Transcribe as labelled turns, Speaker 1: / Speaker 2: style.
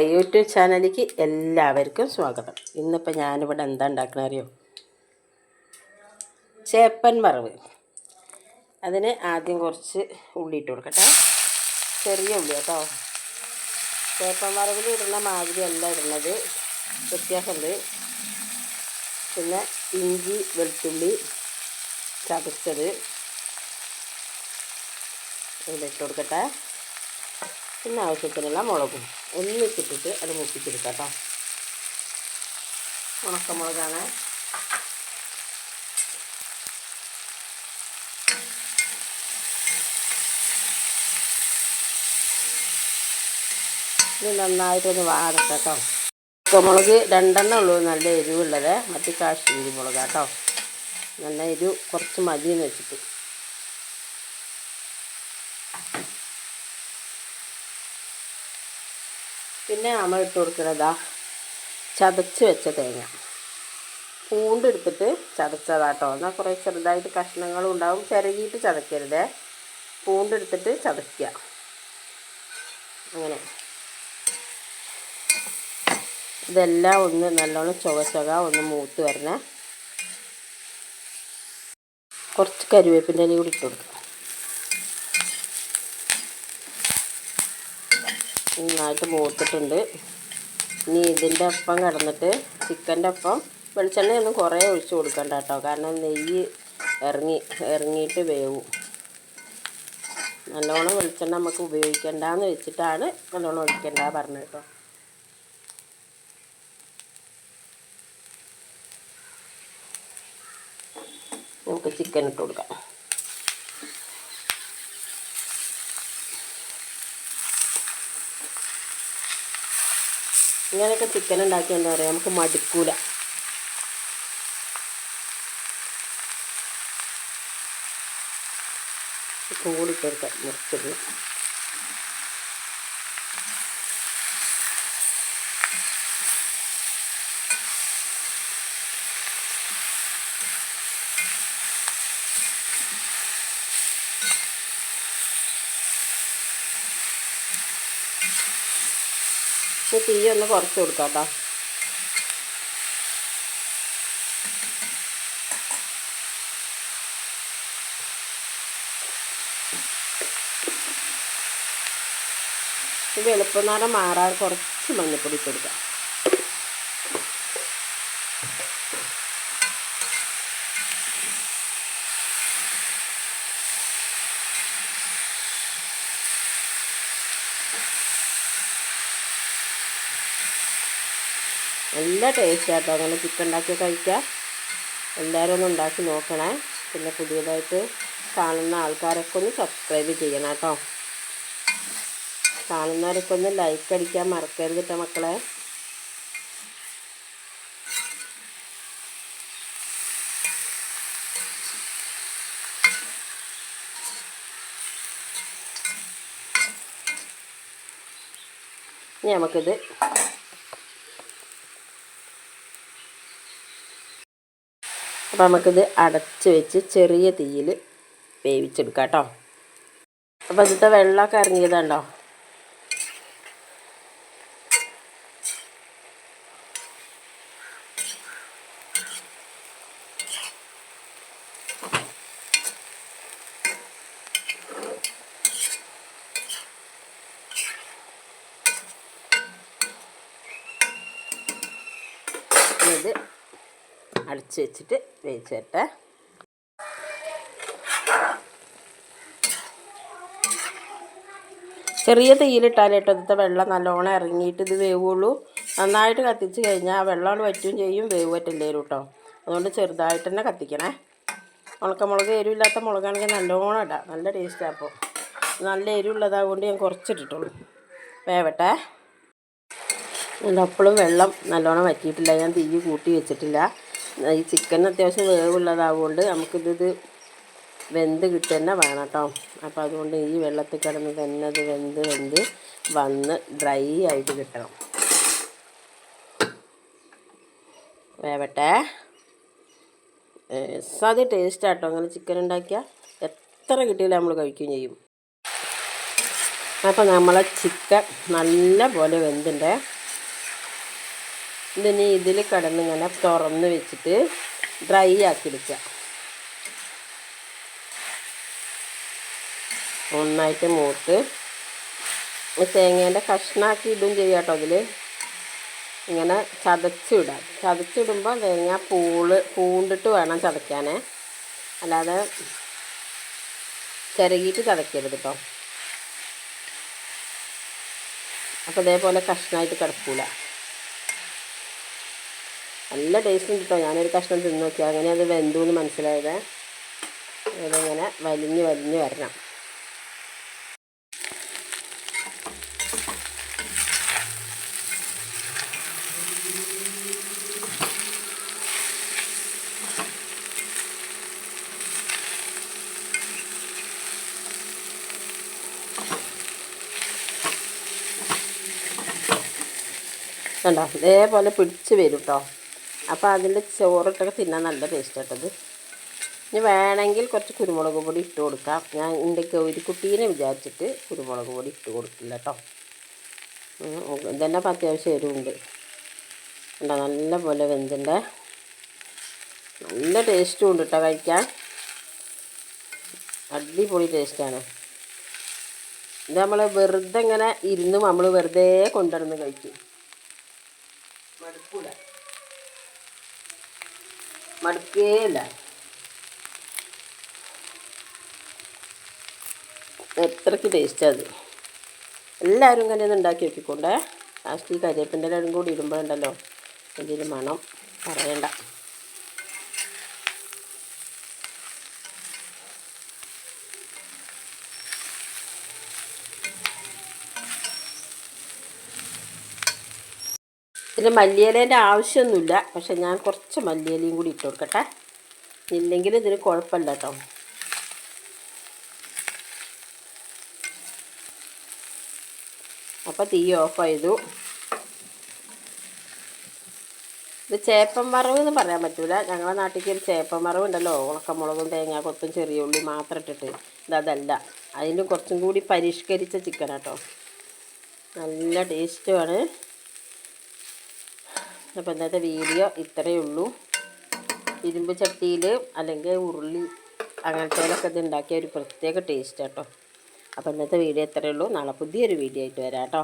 Speaker 1: YouTube ചാനലിലേക്ക് എല്ലാവർക്കും സ്വാഗതം. ഇന്നിപ്പോൾ ഞാനിവിടെ എന്താ ഉണ്ടാക്കണ അറിയോ? ചേപ്പൻ വറവ്. അതിന് ആദ്യം കുറച്ച് ഉള്ളി ഇട്ട് കൊടുക്കട്ടെ. ചെറിയ ഉള്ളി കേട്ടോ. ചേപ്പൻ വറവിൽ ഇടുന്ന മാതിരി അല്ല ഇടുന്നത്. വ്യത്യാസമുണ്ട്. പിന്നെ ഇഞ്ചി വെളുത്തുള്ളി ചതച്ചത്. ഇവിടെ ഇട്ട് കൊടുക്കട്ടെ. പിന്നെ ആവശ്യത്തിനുള്ള മുളകും ഒന്നിച്ചിട്ടിട്ട് അത് മുപ്പിച്ചെടുക്കാം കേട്ടോ. ഉണക്കമുളകാണ് ഇത് നന്നായിട്ടൊന്ന് വാടട്ടെ കേട്ടോ. ഉണക്കമുളക് രണ്ടെണ്ണം ഉള്ളൂ. നല്ല എരിവുള്ളത്. മറ്റു കാശ്മീരി മുളക് കേട്ടോ. നല്ല എരിവ് കുറച്ച് മതിയെന്ന് വെച്ചിട്ട്. പിന്നെ നമ്മൾ ഇട്ട് കൊടുക്കുന്നതാ ചതച്ച് വെച്ച തേങ്ങ. പൂണ്ടെടുത്തിട്ട് ചതച്ചതാട്ടോ. എന്നാൽ കുറേ ചെറുതായിട്ട് കഷ്ണങ്ങളും ഉണ്ടാവും. ചിരകിയിട്ട് ചതക്കരുത് പൂണ്ടെടുത്തിട്ട് ചതയ്ക്കുക അങ്ങനെ. ഇതെല്ലാം ഒന്ന് നല്ലോണം ചുവ ചുക ഒന്ന് മൂത്ത് വരണേ. കുറച്ച് കരിവേപ്പിന്റെ ഇല കൂടി ഇട്ട് കൊടുക്കുക നന്നായിട്ട് മൂത്തിട്ടുണ്ട്. ഇനി ഇതിന്റെ ഒപ്പം കിടന്നിട്ട് ചിക്കന്റെ ഒപ്പം വെളിച്ചെണ്ണയൊന്നും കുറേ ഒഴിച്ചു കൊടുക്കണ്ട കേട്ടോ. കാരണം നെയ്യ് ഇറങ്ങി ഇറങ്ങിയിട്ട് വേവും. നല്ലോണം വെളിച്ചെണ്ണ നമുക്ക് ഉപയോഗിക്കണ്ടെന്ന് വെച്ചിട്ടാണ് നല്ലോണം ഒഴിക്കണ്ട പറഞ്ഞത് കേട്ടോ. നമുക്ക് ചിക്കൻ ഇട്ട് കൊടുക്കാം. ഇങ്ങനെയൊക്കെ ചിക്കൻ ഉണ്ടാക്കി എന്താ പറയുക നമുക്ക് മടുക്കൂല. ഉപ്പും കൂടി മുറിച്ചത്. പക്ഷെ തീ ഒന്ന് കുറച്ച് കൊടുക്കാം കേട്ടോ ഇത് എളുപ്പനേരം മാറാൻ കുറച്ച് മഞ്ഞപ്പൊടി കൊടുക്കാം. നല്ല ടേസ്റ്റ് ആട്ടോ. അങ്ങനെ ചിക്കൻ ഉണ്ടാക്കി കഴിക്കാം. എല്ലാവരും ഒന്ന് ഉണ്ടാക്കി നോക്കണേ. പിന്നെ പുതിയതായിട്ട് കാണുന്ന ആൾക്കാരൊക്കെ ഒന്ന് സബ്സ്ക്രൈബ് ചെയ്യണം കേട്ടോ കാണുന്നവരൊക്കെ ഒന്ന് ലൈക്ക് അടിക്കാൻ മറക്കരുത് കേട്ടോ മക്കളെ. ഇനി നമുക്കിത് അപ്പോൾ നമുക്കിത് അടച്ച് വെച്ച് ചെറിയ തീയിൽ വേവിച്ചെടുക്കാം കേട്ടോ. അപ്പോൾ ഇതിന്റെ വെള്ളമൊക്കെ ഇറങ്ങിയതുണ്ടോ? ഇത് അടച്ച് വെച്ചിട്ട് വേവിച്ച് തരട്ടെ ചെറിയ തീയിലിട്ടാൽ ഇതിന്റെ വെള്ളം നല്ലോണം ഇറങ്ങിയിട്ട് ഇത് വേവുള്ളൂ. നന്നായിട്ട് കത്തിച്ച് കഴിഞ്ഞാൽ ആ വെള്ളം വറ്റും ചെയ്യും വേവ് പറ്റില്ലേരും കേട്ടോ അതുകൊണ്ട് ചെറുതായിട്ട് തന്നെ കത്തിക്കണേ. ഉണക്കമുളക് എരിവില്ലാത്ത മുളകാണെങ്കിൽ നല്ലോണം ഇടാം. നല്ല ടേസ്റ്റാണ് അപ്പോൾ. നല്ല എരിവുള്ളതാകൊണ്ട് ഞാൻ കുറച്ചിട്ടിട്ടുള്ളൂ. വേവട്ടെ. അപ്പോഴും വെള്ളം നല്ലോണം വറ്റിയിട്ടില്ല. ഞാൻ തീ കൂട്ടി വെച്ചിട്ടില്ല. ഈ ചിക്കൻ അത്യാവശ്യം വേവുള്ളതാവുകൊണ്ട് നമുക്കിത് വെന്ത് കിട്ടുക തന്നെ വേണം കേട്ടോ അപ്പോൾ അതുകൊണ്ട് ഈ വെള്ളത്തിൽ കിടന്ന് തന്നെ അത് വെന്ത് വെന്ത് വന്ന് ഡ്രൈ ആയിട്ട് കിട്ടണം. വേവട്ടെ. സാധ്യ ടേസ്റ്റ് ആട്ടോ അങ്ങനെ ചിക്കൻ ഉണ്ടാക്കിയാൽ എത്ര കിട്ടിയാലും നമ്മൾ കഴിക്കുകയും ചെയ്യും. അപ്പോൾ നമ്മളെ ചിക്കൻ നല്ല പോലെ വെന്തിന്റെ ഇതിനി ഇതിൽ കിടന്നിങ്ങനെ തുറന്ന് വെച്ചിട്ട് ഡ്രൈ ആക്കി എടുക്കുക ഒന്നായിട്ട് മൂത്ത് തേങ്ങേന്റെ കഷ്ണാക്കി ഇടും ചെയ്യാം കേട്ടോ അതിൽ ഇങ്ങനെ ചതച്ചിടാം ചതച്ചിടുമ്പോൾ തേങ്ങ പൂൾ പൂണ്ടിട്ട് വേണം ചതയ്ക്കാനേ. അല്ലാതെ ചിരകിയിട്ട് ചതക്കരുത് കേട്ടോ അപ്പോൾ ഇതേപോലെ കഷ്ണമായിട്ട് കിടക്കൂല. നല്ല ടേസ്റ്റ് ഉണ്ട് കേട്ടോ ഞാനൊരു കഷ്ണം തിന്ന് നോക്കി. അങ്ങനെ അത് വെന്തു എന്ന് മനസ്സിലായത്. അതിങ്ങനെ വലിഞ്ഞ് വലിഞ്ഞ് വരണം. കണ്ടോ? ഇതേപോലെ പിടിച്ച് വരും കേട്ടോ അപ്പോൾ അതിന്റെ ചോറിട്ടൊക്കെ തിന്നാൻ നല്ല ടേസ്റ്റ് കേട്ടത് ഇനി വേണമെങ്കിൽ കുറച്ച് കുരുമുളക് പൊടി ഇട്ട് കൊടുക്കാം. ഞാൻ എന്റെ ഗൗരിക്കുട്ടീനെ വിചാരിച്ചിട്ട് കുരുമുളക് പൊടി ഇട്ട് കൊടുക്കില്ല കേട്ടോ ഇതന്നെ അപ്പം അത്യാവശ്യം എരിവുണ്ട്. കണ്ടോ നല്ല പോലെ വെന്തിന്റെ നല്ല ടേസ്റ്റും ഉണ്ട് കേട്ടോ കഴിക്കാൻ. അടിപൊളി ടേസ്റ്റാണ് ഇത് നമ്മൾ വെറുതെ ഇങ്ങനെ ഇരുന്ന് നമ്മൾ വെറുതെ കൊണ്ടുവന്ന് കഴിക്കും. മടുക്കൂല. മടുക്കേയില്ല എത്രക്ക് ടേസ്റ്റ് അത്? എല്ലാവരും ഇങ്ങനെ ഒന്ന് ഉണ്ടാക്കി വെക്കിക്കൊണ്ടേ ലാസ്റ്റ് ഈ കരിവേപ്പിന്റെ ഇലയും കൂടി ഇടുമ്പോഴുണ്ടല്ലോ. എന്തെങ്കിലും മണം? പറയണ്ട. ഇതിൽ മല്ലിയിലേന്റെ ആവശ്യമൊന്നുമില്ല. പക്ഷെ ഞാൻ കുറച്ച് മല്ലിയിലയും കൂടി ഇട്ട് കൊടുക്കട്ടെ. ഇല്ലെങ്കിൽ ഇതിന് കുഴപ്പമില്ല കേട്ടോ. അപ്പോൾ തീ ഓഫ് ചെയ്തു. ഇത് ചേപ്പം വറവ് എന്ന് പറയാൻ പറ്റില്ല ഞങ്ങളുടെ നാട്ടിലേക്ക് ഒരു ചേപ്പം വറവ് ഉണ്ടല്ലോ. ഉണക്കമുളകും തേങ്ങാക്കൊത്തും ചെറിയ ഉള്ളി മാത്രം ഇട്ടിട്ട്. ഇതല്ല അതിന്റെ കുറച്ചും കൂടി പരിഷ്കരിച്ച ചിക്കൻ കേട്ടോ. നല്ല ടേസ്റ്റുമാണ് അപ്പോൾ ഇന്നത്തെ വീഡിയോ ഇത്രയേ ഉള്ളൂ. ഇരുമ്പ് ചട്ടിയിൽ അല്ലെങ്കിൽ ഉരുളി അങ്ങനത്തേലൊക്കെ ഇത് ഉണ്ടാക്കിയ ഒരു പ്രത്യേക ടേസ്റ്റ് കേട്ടോ അപ്പോൾ ഇന്നത്തെ വീഡിയോ ഇത്രയേ ഉള്ളൂ. നാളെ പുതിയൊരു വീഡിയോ ആയിട്ട് വരാം കേട്ടോ